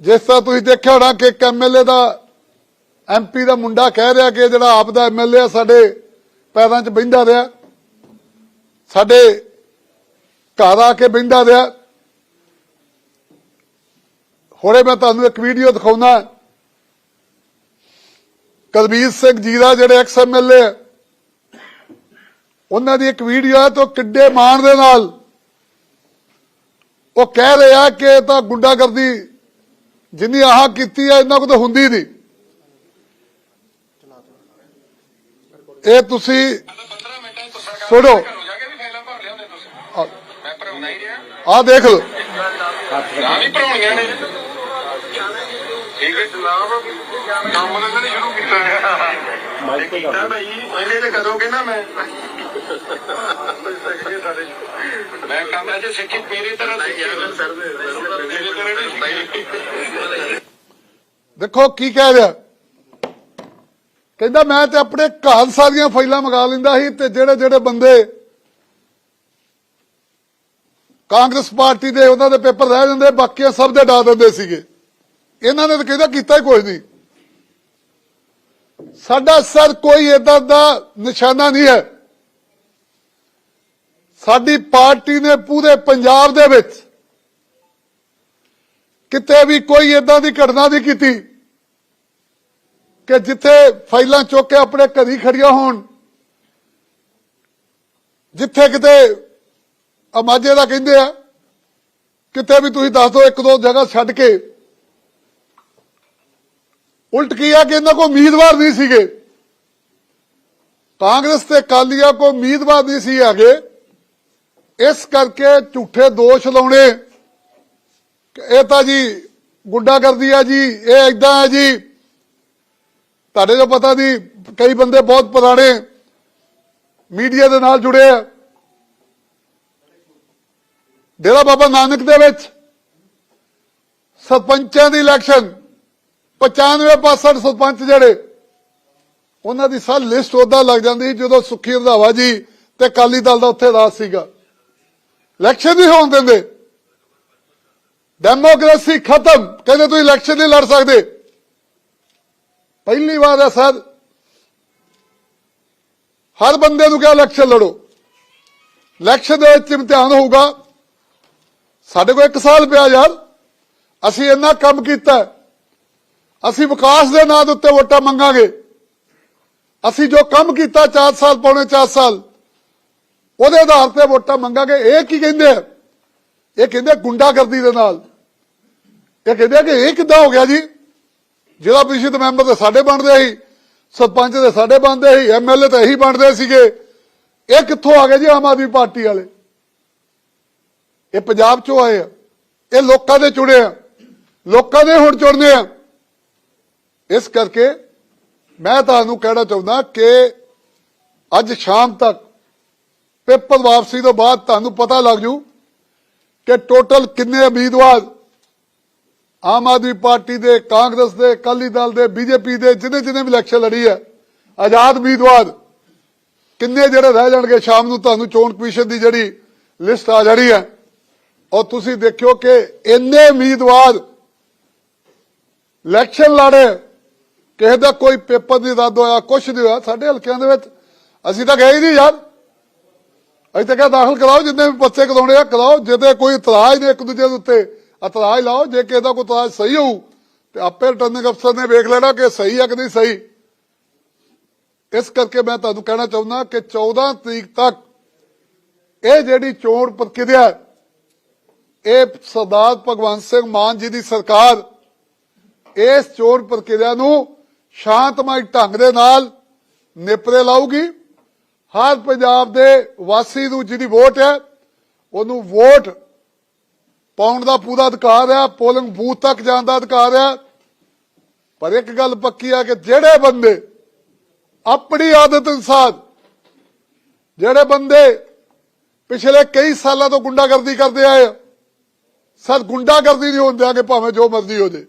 ਜਿਸ ਤਰ੍ਹਾਂ ਤੁਸੀਂ ਦੇਖਿਆ ਹੋਣਾ ਕਿ ਇੱਕ ਐਮਐਲਏ ਦਾ ਐਮਪੀ ਦਾ ਮੁੰਡਾ ਕਹਿ ਰਿਹਾ ਕਿ ਜਿਹੜਾ ਆਪ ਦਾ ਐਮਐਲਏ ਆ, ਸਾਡੇ ਪੈਰਾਂ 'ਚ ਬਹਿੰਦਾ ਰਿਹਾ। ਸਾਡੇ ਘਰ ਆ ਕੇ ਬਹਿੰਦਾ ਰਿਹਾ। ਹੁਣੇ ਮੈਂ ਤੁਹਾਨੂੰ ਇੱਕ ਵੀਡੀਓ ਦਿਖਾਉਣਾ। ਕਲਬੀਰ ਸਿੰਘ ਜੀਰਾ ਜਿਹੜੇ ਐਕਸ ਐਮਐਲਏ ਆ, ਉਹਨਾਂ ਦੀ ਇੱਕ ਵੀਡੀਓ ਹੈ ਤੋਂ ਕਿੱਡੇ ਮਾਣ ਦੇ ਨਾਲ ਉਹ ਕਹਿ ਰਿਹਾ ਕਿ ਇਹ ਤਾਂ ਗੁੰਡਾਗਰਦੀ ਜਿੰਨੀ ਆਹ ਕੀਤੀ ਹੈ ਇਹਨਾਂ ਕੋਲ ਤਾਂ ਹੁੰਦੀ ਨਹੀਂ। ਇਹ ਤੁਸੀਂ 15 ਮਿੰਟਾਂ ਤੋਂ ਸਰਕਾਰ ਸੁਣੋ। ਕੇ ਆਹ ਦੇਖ ਲਓ। ਨਾ ਵੀ ਭਰਾਉਣੀਆਂ ਨੇ ਠੀਕ ਹੈ ਜਨਾਬ ਕੰਮ ਤਾਂ ਨਹੀਂ ਸ਼ੁਰੂ ਕੀਤਾ ਹੈ ਕੀਤਾ ਭਾਈ ਇਹਨੇ ਤੇ ਕਰੋਗੇ ਨਾ ਮੈਂ? ਮੈਂ ਕੰਮ ਅਜੇ ਸਿੱਖੀ ਮੇਰੇ ਤਰ੍ਹਾਂ ਸਿੱਖੀ ਦੇਖੋ ਕੀ ਕਹਿ ਰਿਹਾ। ਕਹਿੰਦਾ ਮੈਂ ਤੇ ਆਪਣੇ ਘਰ ਸਾਰੀਆਂ ਫਾਈਲਾਂ ਮੰਗਾ ਲੈਂਦਾ ਸੀ ਤੇ ਜਿਹੜੇ ਜਿਹੜੇ ਬੰਦੇ ਕਾਂਗਰਸ ਪਾਰਟੀ ਦੇ ਉਹਨਾਂ ਦੇ ਪੇਪਰ ਰਹਿ ਜਾਂਦੇ, ਬਾਕੀਆਂ ਸਭ ਦੇ ਡਾ ਦਿੰਦੇ ਸੀਗੇ। ਇਹਨਾਂ ਨੇ ਤਾਂ ਕਹਿੰਦਾ ਕੀਤਾ ਹੀ ਕੁਝ ਨਹੀਂ। ਸਾਡਾ ਸਰ ਕੋਈ ਏਦਾਂ ਦਾ ਨਿਸ਼ਾਨਾ ਨਹੀਂ ਹੈ। ਸਾਡੀ ਪਾਰਟੀ ਨੇ ਪੂਰੇ ਪੰਜਾਬ ਦੇ ਵਿੱਚ ਕਿਤੇ ਵੀ ਕੋਈ ਏਦਾਂ ਦੀ ਘਟਨਾ ਨਹੀਂ ਕੀਤੀ ਕਿ ਜਿੱਥੇ ਫਾਈਲਾਂ ਚੁੱਕ ਕੇ ਆਪਣੇ ਘਰੀ ਖੜੀਆਂ ਹੋਣ, ਜਿੱਥੇ ਕਿਤੇ ਅਮਾਜੇ ਦਾ ਕਹਿੰਦੇ ਆ, ਕਿਤੇ ਵੀ ਤੁਸੀਂ ਦੱਸ ਦਿਓ ਇੱਕ ਦੋ ਜਗ੍ਹਾ ਛੱਡ ਕੇ। ਉਲਟ ਕੀ ਆ ਕਿ ਇਹਨਾਂ ਕੋ ਉਮੀਦਵਾਰ ਨਹੀਂ ਸੀਗੇ। ਕਾਂਗਰਸ ਤੇ ਕਾਲੀਆ ਕੋ ਉਮੀਦਵਾਰ ਨਹੀਂ ਸੀ ਹੈਗੇ। ਇਸ ਕਰਕੇ ਝੂਠੇ ਦੋਸ਼ ਲਾਉਣੇ। ਇਹ ਤਾਂ ਜੀ ਗੁੰਡਾ ਕਰਦੀ ਆ ਜੀ, ਇਹ ਏਦਾਂ ਆ ਜੀ। ਤੁਹਾਡੇ ਜੋ ਪਤਾ ਨਹੀਂ, ਕਈ ਬੰਦੇ ਬਹੁਤ ਪੁਰਾਣੇ ਮੀਡੀਆ ਦੇ ਨਾਲ ਜੁੜੇ ਆ। ਡੇਰਾ ਬਾਬਾ ਨਾਨਕ ਦੇ ਵਿੱਚ ਸਰਪੰਚਾਂ ਦੀ ਇਲੈਕਸ਼ਨ 95% ਸਰਪੰਚ ਜਿਹੜੇ, ਉਹਨਾਂ ਦੀ ਸਾਰੀ ਲਿਸਟ ਉਹਦਾ ਲੱਗ ਜਾਂਦੀ ਜਦੋਂ ਸੁਖੀ ਰੰਧਾਵਾ ਜੀ ਤੇ ਕਾਲੀ ਦਲ ਦਾ ਉੱਥੇ ਰਾਜ ਸੀਗਾ। ਇਲੈਕਸ਼ਨ ਨਹੀਂ ਹੋਣ ਦਿੰਦੇ। ਡੈਮੋਕ੍ਰੇਸੀ ਖਤਮ। ਕਹਿੰਦੇ ਤੁਸੀਂ ਇਲੈਕਸ਼ਨ ਨਹੀਂ ਲੜ ਸਕਦੇ। ਪਹਿਲੀ ਵਾਰ ਹੈ ਸਰ। ਹਰ ਬੰਦੇ ਨੂੰ ਕਿਹਾ ਇਲੈਕਸ਼ਨ ਲੜੋ। ਇਲੈਕਸ਼ਨ ਦੇ ਵਿੱਚ ਇਮਤਿਹਾਨ ਹੋਊਗਾ। ਸਾਡੇ ਕੋਲ 1 ਸਾਲ ਪਿਆ ਯਾਰ। ਅਸੀਂ ਇੰਨਾ ਕੰਮ ਕੀਤਾ। ਅਸੀਂ ਵਿਕਾਸ ਦੇ ਨਾਂ ਦੇ ਉੱਤੇ ਵੋਟਾਂ ਮੰਗਾਂਗੇ। ਅਸੀਂ ਜੋ ਕੰਮ ਕੀਤਾ 4 ਸਾਲ, ਪੌਣੇ 4 ਸਾਲ। ਉਹਦੇ ਆਧਾਰ ਤੇ ਵੋਟਾਂ ਮੰਗਾਂਗੇ। ਇਹ ਕੀ ਕਹਿੰਦੇ ਆ? ਇਹ ਕਹਿੰਦੇ ਗੁੰਡਾਗਰਦੀ ਦੇ ਨਾਲ। ਇਹ ਕਹਿੰਦੇ ਆ ਕਿ ਇਹ ਕਿੱਦਾਂ ਹੋ ਗਿਆ ਜੀ? ਜ਼ਿਲ੍ਹਾ ਪ੍ਰੀਸ਼ਦ ਮੈਂਬਰ ਤਾਂ ਸਾਡੇ ਬਣਦੇ ਸੀ, ਸਰਪੰਚ ਦੇ ਸਾਡੇ ਬਣਦੇ ਸੀ ਐਮਐਲਏ ਤਾਂ ਇਹੀ ਬਣਦੇ ਸੀਗੇ। ਇਹ ਕਿੱਥੋਂ ਆ ਗਏ ਜੀ ਆਮ ਆਦਮੀ ਪਾਰਟੀ ਵਾਲੇ? ਇਹ ਪੰਜਾਬ ਚੋਂ ਆਏ ਆ। ਇਹ ਲੋਕਾਂ ਦੇ ਚੁਣੇ ਆ। ਲੋਕਾਂ ਦੇ ਹੁਣ ਚੁਣਦੇ ਆ। ਇਸ ਕਰਕੇ ਮੈਂ ਤੁਹਾਨੂੰ ਕਹਿਣਾ ਚਾਹੁੰਦਾ ਕਿ ਅੱਜ ਸ਼ਾਮ ਤੱਕ ਪੇਪਰ ਵਾਪਸੀ ਤੋਂ ਬਾਅਦ ਤੁਹਾਨੂੰ ਪਤਾ ਲੱਗ ਜੂ ਕਿ ਟੋਟਲ ਕਿੰਨੇ ਉਮੀਦਵਾਰ ਆਮ ਆਦਮੀ ਪਾਰਟੀ ਦੇ, ਕਾਂਗਰਸ ਦੇ, ਅਕਾਲੀ ਦਲ ਦੇ, ਬੀਜੇਪੀ ਦੇ ਜਿਹਨੇ ਜਿਹਨੇ ਵੀ ਇਲੈਕਸ਼ਨ ਲੜੀ ਹੈ, ਆਜ਼ਾਦ ਉਮੀਦਵਾਰ ਕਿੰਨੇ ਜਿਹੜੇ ਰਹਿ ਜਾਣਗੇ ਸ਼ਾਮ ਨੂੰ ਤੁਹਾਨੂੰ ਚੋਣ ਕਮਿਸ਼ਨ ਦੀ ਜਿਹੜੀ ਲਿਸਟ ਆ ਜਾਣੀ ਹੈ, ਔਰ ਤੁਸੀਂ ਦੇਖਿਓ ਕਿ ਇੰਨੇ ਉਮੀਦਵਾਰ ਇਲੈਕਸ਼ਨ ਲੜੇ ਕਿਸੇ ਦਾ ਕੋਈ ਪੇਪਰ ਨਹੀਂ ਰੱਦ ਹੋਇਆ, ਕੁਛ ਨਹੀਂ ਹੋਇਆ, ਸਾਡੇ ਹਲਕਿਆਂ ਦੇ ਵਿੱਚ। ਅਸੀਂ ਤਾਂ ਗਏ ਹੀ ਨਹੀਂ ਯਾਰ। ਅਸੀਂ ਤਾਂ ਕਿਹਾ ਦਾਖਲ ਕਰਾਓ, ਜਿੰਨੇ ਵੀ ਬੱਚੇ ਕਰਾਉਣੇ ਆ, ਕਰਾਓ। ਜਿਹਦੇ ਕੋਈ ਇਤਰਾਜ਼ ਨੇ ਇੱਕ ਦੂਜੇ ਦੇ ਉੱਤੇ ਇਤਰਾਜ਼ ਲਾਓ। ਜੇ ਕਿਸੇ ਦਾ ਕੋਈ ਇਤਰਾਜ਼ ਸਹੀ ਹੋਊ, ਤੇ ਆਪੇ ਰਿਟਰਨਿੰਗ ਅਫਸਰ ਨੇ ਵੇਖ ਲੈਣਾ ਕਿ ਸਹੀ ਹੈ ਕਿ ਨਹੀਂ ਸਹੀ। ਇਸ ਕਰਕੇ ਮੈਂ ਤੁਹਾਨੂੰ ਕਹਿਣਾ ਚਾਹੁੰਦਾ ਕਿ 14 ਤਰੀਕ ਤੱਕ ਇਹ ਜਿਹੜੀ ਚੋਣ ਪ੍ਰਕਿਰਿਆ ਇਹ ਸਰਦਾਰ ਭਗਵੰਤ ਸਿੰਘ ਮਾਨ ਜੀ ਦੀ ਸਰਕਾਰ ਇਸ ਚੋਣ ਪ੍ਰਕਿਰਿਆ ਨੂੰ ਸ਼ਾਂਤਮਈ ਢੰਗ ਦੇ ਨਾਲ ਨਿਪਰੇ ਲਾਊਗੀ। ਹਰ ਪੰਜਾਬ ਦੇ ਵਾਸੀ ਨੂੰ ਜਿਹਦੀ ਵੋਟ ਹੈ ਉਹਨੂੰ ਵੋਟ ਪਾਉਣ ਦਾ ਪੂਰਾ ਅਧਿਕਾਰ ਹੈ ਪੋਲਿੰਗ ਬੂਥ ਤੱਕ ਜਾਣ ਦਾ ਅਧਿਕਾਰ ਹੈ। ਪਰ ਇੱਕ ਗੱਲ ਪੱਕੀ ਹੈ ਕਿ ਜਿਹੜੇ ਬੰਦੇ ਆਪਣੀ ਆਦਤ ਅਨੁਸਾਰ ਜਿਹੜੇ ਬੰਦੇ ਪਿਛਲੇ ਕਈ ਸਾਲਾਂ ਤੋਂ ਗੁੰਡਾਗਰਦੀ ਕਰਦੇ ਆਏ ਆ, ਸਰ ਗੁੰਡਾਗਰਦੀ ਨਹੀਂ ਹੁੰਦਿਆਂਗੇ ਭਾਵੇਂ ਜੋ ਮਰਜ਼ੀ ਹੋ ਜੇ